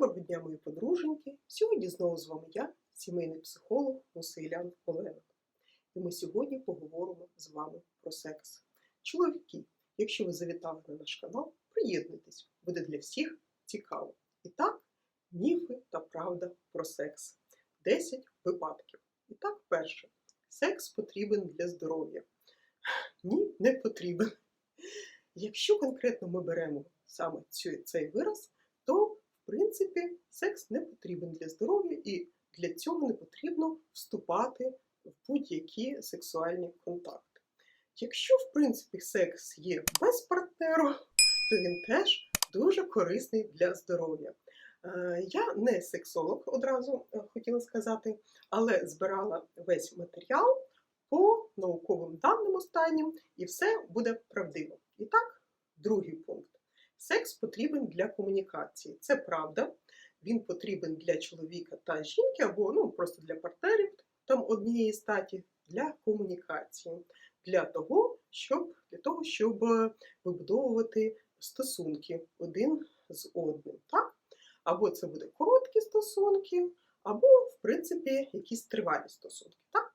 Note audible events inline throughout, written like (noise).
Доброго дня, мої подруженьки! Сьогодні знову з вами я, сімейний психолог Мусилян Олена. І ми сьогодні поговоримо з вами про секс. Чоловіки, якщо ви завітали на наш канал, приєднуйтесь, буде для всіх цікаво. І так, міфи та правда про секс. 10 випадків. І так, перше. Секс потрібен для здоров'я. Ні, не потрібен. Якщо конкретно ми беремо саме цей вираз, принципі секс не потрібен для здоров'я, і для цього не потрібно вступати в будь-які сексуальні контакти. Якщо, в принципі, секс є без партнеру, то він теж дуже корисний для здоров'я. Е, Я не сексолог одразу е, хотіла сказати, але збирала весь матеріал по науковим даним останнім, і все буде правдиво. І так, другий пункт. Секс потрібен для комунікації. Це правда. Він потрібен для чоловіка та жінки, або ну, просто для партнерів там однієї статі для комунікації, для того, щоб, для того, щоб е, вибудовувати стосунки один з одним. Так? Або це буде короткі стосунки, або, в принципі, якісь тривалі стосунки. Так?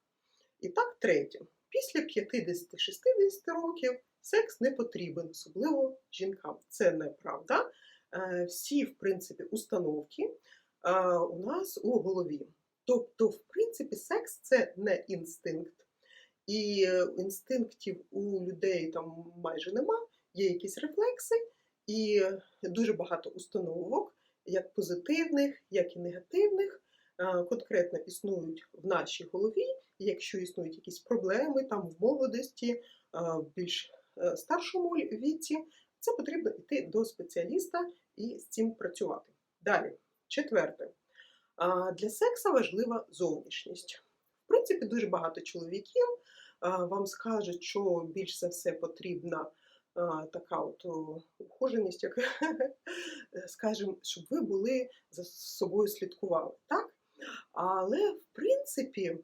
І так, третє. Після 50-60 років секс не потрібен, особливо жінкам. Це неправда. Е, Всі, в принципі, установки е, у нас у голові. Тобто, в принципі, секс це не інстинкт. І е, інстинктів у людей там майже нема, є якісь рефлекси, і дуже багато установок, як позитивних, як і негативних, конкретно існують в нашій голові. Якщо існують якісь проблеми там в молодості, в більш старшому віці, це потрібно йти до спеціаліста і з цим працювати. Далі, четверте. Для секса важлива зовнішність. В принципі, дуже багато чоловіків вам скажуть, що більш за все потрібна така от ухоженість, як (laughs) скажімо, щоб ви були за собою слідкували. Так? Але в принципі.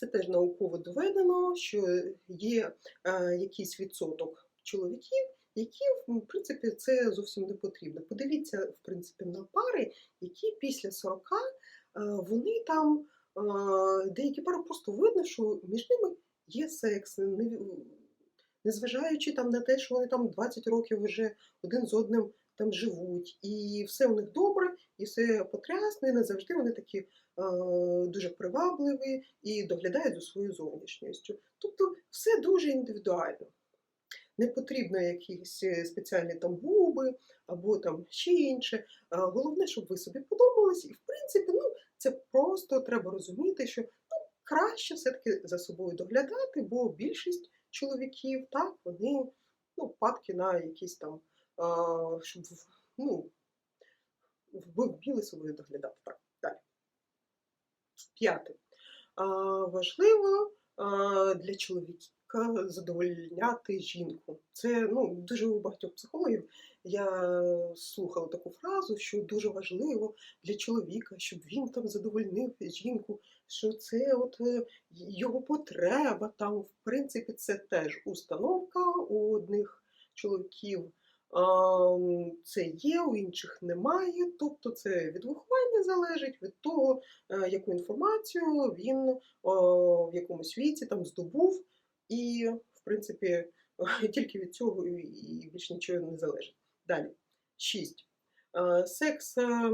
Це теж науково доведено, що є е, якийсь відсоток чоловіків, які в принципі це зовсім не потрібно. Подивіться, в принципі, на пари, які після 40 е, вони там е, деякі пари просто видно, що між ними є секс, не, незважаючи там на те, що вони там 20 років вже один з одним там живуть, і все у них добре, і все потрясно, і не завжди вони такі е, дуже привабливі і доглядають за своєю зовнішністю. Тобто все дуже індивідуально. Не потрібно якісь е, спеціальні там губи або там ще інше. Е, Головне, щоб ви собі подобались, і в принципі, ну це просто треба розуміти, що ну, краще все-таки за собою доглядати, бо більшість чоловіків так вони ну, падки на якісь там, щоб ну, вміли собою доглядати. Так, далі. П'яте. Важливо для чоловіка задовольняти жінку. Це ну, дуже у багатьох психологів. Я слухала таку фразу, що дуже важливо для чоловіка, щоб він там задовольнив жінку, що це от е, його потреба. Там, в принципі, це теж установка у одних чоловіків. Це є, у інших немає. Тобто це від виховання залежить, від того, е, яку інформацію він в якомусь віці там здобув, і, в принципі, (laughs) тільки від цього і більш нічого не залежить. Далі. Шість. Е, Секс е,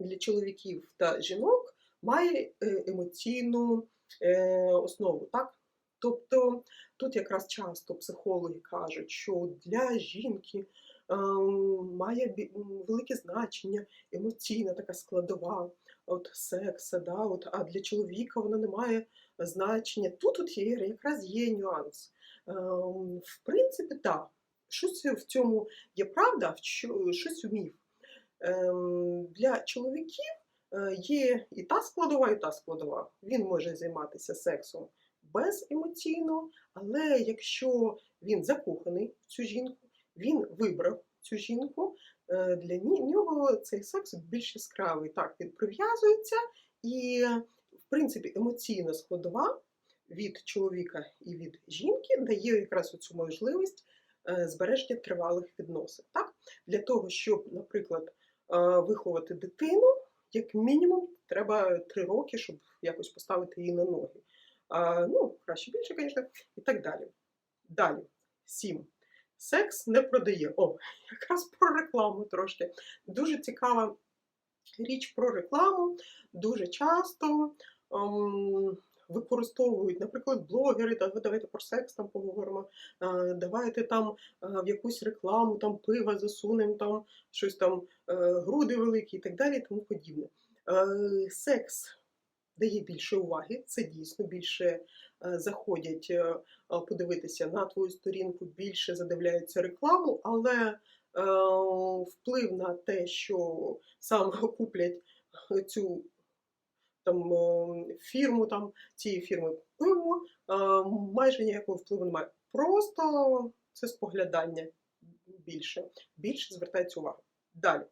для чоловіків та жінок має емоційну основу, так? Тобто тут якраз часто психологи кажуть, що для жінки е, має велике значення емоційна така складова от секса, да, от, а для чоловіка вона не має значення. Тут от є, якраз є нюанс. Е, в принципі, так, щось в цьому є правда, щось у міф. Ем, Для чоловіків е, є і та складова, і та складова. Він може займатися сексом беземоційно, але якщо він закоханий в цю жінку, він вибрав цю жінку, е, для нього цей секс більш яскравий. Так, він прив'язується, і, в принципі, емоційна складова від чоловіка і від жінки дає якраз цю можливість е, збереження тривалих відносин. Так? Для того, щоб, наприклад, е, виховати дитину, як мінімум, треба 3 роки, щоб якось поставити її на ноги. Ну, краще більше, звісно, і так далі. Далі. 7. Секс не продає. О, (laughs) якраз про рекламу трошки. Дуже цікава річ про рекламу. Дуже часто ем, використовують, наприклад, блогери, та, давайте про секс там поговоримо. е, давайте там е, в якусь рекламу, там пива засунемо, там щось там е, груди великі і так далі, і тому подібне. Е, секс дає більше уваги, це дійсно більше е, заходять е, е, подивитися на твою сторінку, більше задивляються рекламу, але вплив на те, що саме (laughs) куплять цю там фірму, там цієї фірми пиво, е, майже ніякого впливу немає. Просто це споглядання більше, більше звертається увага. Далі.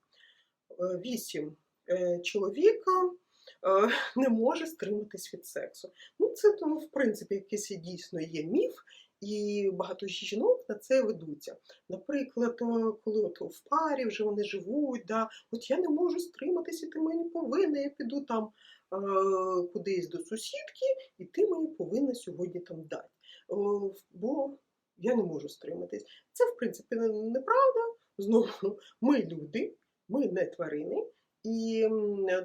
Вісім. Чоловіка не може стриматись від сексу. Ну, це тому, в принципі, якийсь дійсно є міф, і багато жінок на це ведуться. Наприклад, е, коли от в парі вже вони живуть, да, от я не можу стриматися, ти мені повинна, я піду там е, кудись до сусідки, і ти мені повинна сьогодні там дати. Е, бо я не можу стриматись. Це, в принципі, неправда. Знову, ми люди, ми не тварини, і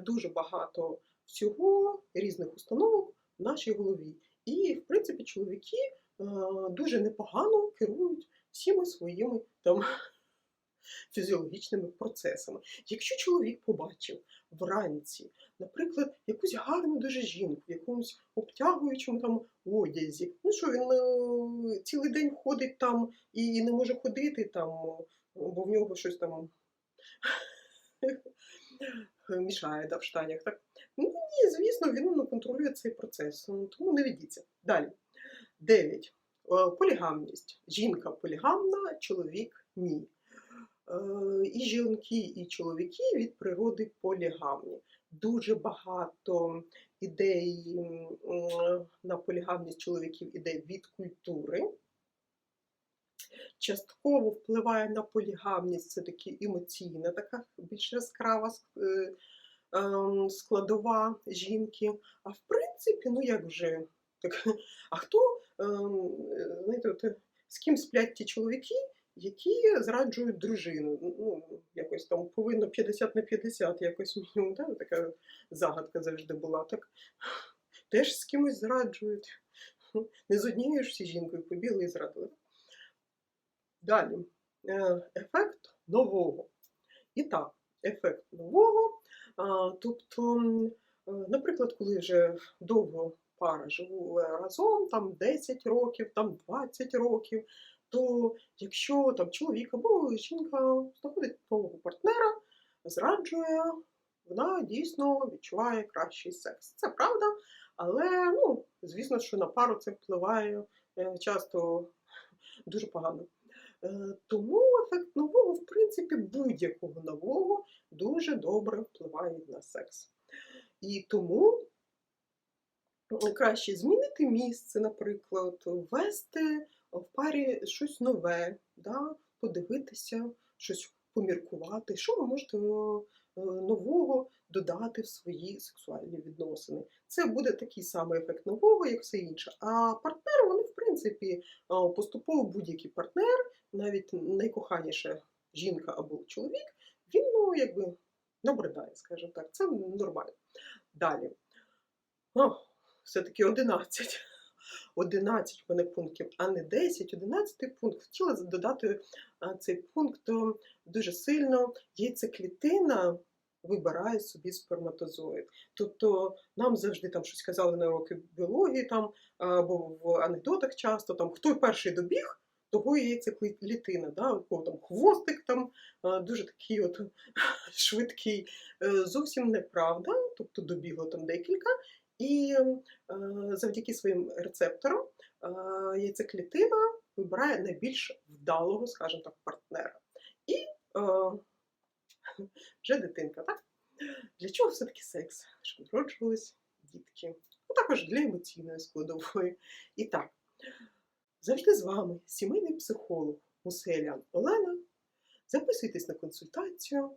дуже багато всього різних установок в нашій голові. І, в принципі, чоловіки е, дуже непогано керують всіми своїми там (laughs) фізіологічними процесами. Якщо чоловік побачив вранці, наприклад, якусь гарну дуже жінку, в якомусь обтягуючому там одязі, ну що він е, цілий день ходить там і не може ходити там, бо в нього щось там (laughs) мішає да, в штанях. Так? Ну, ні, звісно, він не контролює цей процес, ну, тому не ведіться. Далі. 9. Полігамність. Жінка полігамна, чоловік ні. Е, І жінки, і чоловіки від природи полігамні. Дуже багато ідей на полігамність чоловіків іде від культури. Частково впливає на полігамність це таки емоційна, така більш яскрава е, ем, складова жінки. А в принципі, ну як вже так, (laughs) а хто ем, знаєте, от, з ким сплять ті чоловіки, які зраджують дружину? Ну, якось там повинно 50 на 50, якось мінімум, да? така загадка завжди була. Так теж з кимось зраджують. Не з однією ж всі жінкою побігли і зрадили. Далі. Е, Ефект нового. І так, ефект нового. Тобто, е, наприклад, коли вже довго пара живу разом, там 10 років, там 20 років, то якщо там чоловік або жінка знаходить нового партнера, зраджує, вона дійсно відчуває кращий секс. Це правда, але ну, звісно, що на пару це впливає е, часто дуже погано. Е, Тому ефект нового, в принципі, будь-якого нового дуже добре впливає на секс. І тому е, краще змінити місце, наприклад, ввести в парі щось нове, да? подивитися, щось поміркувати, що ви можете е, нового додати в свої сексуальні відносини. Це буде такий самий ефект нового, як все інше. А партнери, вони, в принципі, поступово будь-який партнер, навіть найкоханіша жінка або чоловік, він ну, якби набридає, скажімо так. Це нормально. Далі. Все-таки 11. 11 (laughs) в мене пунктів, а не 10, 11 пункт. Хотіла додати цей пункт дуже сильно. Яйцеклітина вибирає собі сперматозоїд. Тобто нам завжди там щось казали на уроки біології, там, або в анекдотах часто, там, хто перший добіг, того і яйцеклітина, да? у кого там хвостик там дуже такий от (laughs) швидкий. Е, Зовсім неправда, тобто добігло там декілька. І е, завдяки своїм рецепторам е, яйцеклітина вибирає найбільш вдалого, скажімо так, партнера. І (laughs) вже дитинка, так? Для чого все-таки секс? Щоб народжувались дітки. А також для емоційної складової. І так, завжди з вами сімейний психолог Муселян Олена. записуйтесь на консультацію.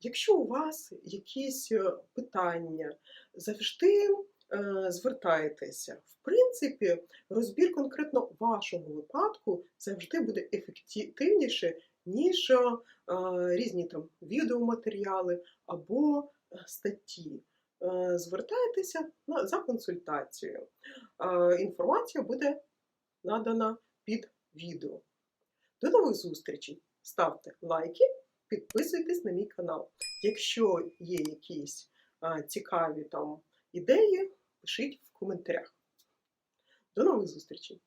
Якщо у вас якісь е, питання, завжди е, звертайтеся. В принципі, розбір конкретно вашого випадку завжди буде ефективніше, ніж е, різні там відеоматеріали або статті. Звертайтеся за консультацією. Інформація буде надана під відео. До нових зустрічей! Ставте лайки, підписуйтесь на мій канал. Якщо є якісь а, цікаві там ідеї, пишіть в коментарях. До нових зустрічей!